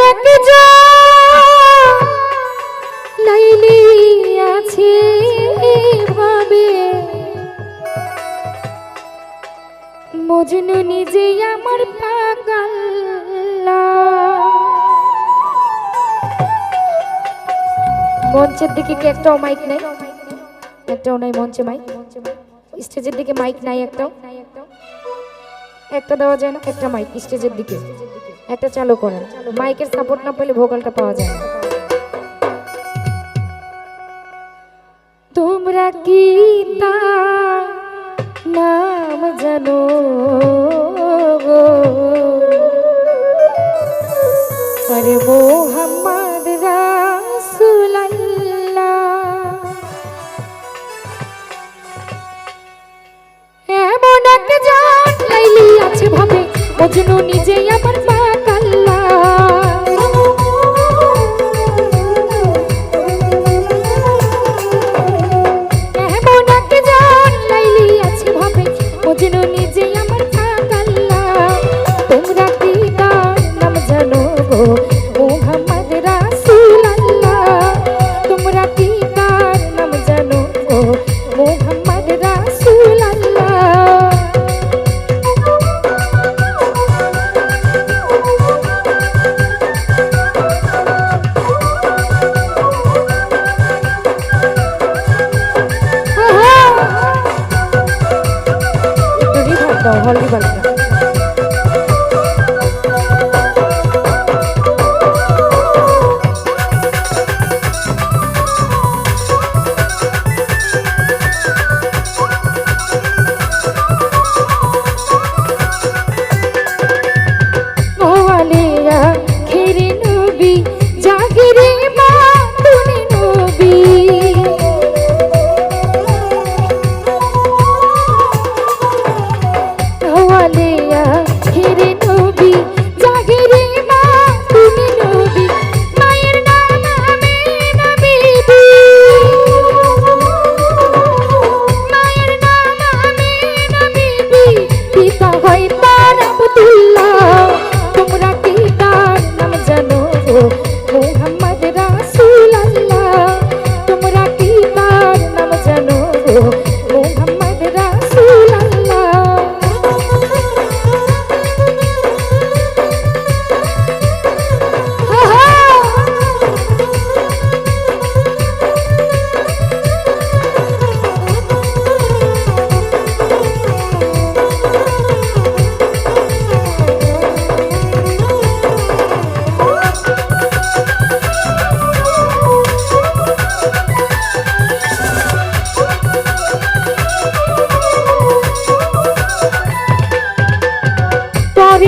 এক লাইলি আছে ভাবে মজনু নিজেই আমার পাগল মঞ্চের দিকে কি একটাও মাইক নাই? একটাও নাই মঞ্চে মাইক স্টেজের দিকে মাইক নাই একটাও? একটা দেওয়া যায় না, একটা মাইক স্টেজের দিকে। একটা চালু করেন। মাইকের সাপোর্ট না পেলে ভোকালটা পাওয়া যায় না। তোমরা কি নাম জানো? মজনু নিজেই আমার পাকাল্লা এমন এক জান লাইলি আছে ভাবে, মজনু নিজেই আমার পাকাল্লা তোমরা কি তার নাম জানো গো? তোমরা কি তার নাম জানো গো? মোহাম্মদ बहुत ही बन गया।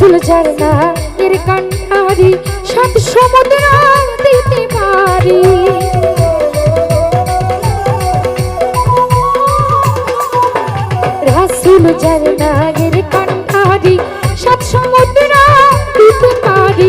রাসুল ঝরনা, এর কান্নারি, সাত সমুদ্র দিতে পারি। রাসুল ঝরনা, এর কান্নারি, সাত সমুদ্র দিতে পারি।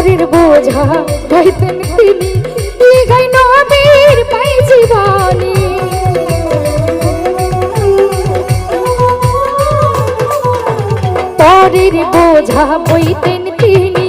পরের বোঝা গাইতেন তিনি লিগাই নবীর পাই জীবনী। পরের বোঝা বইতেন তিনি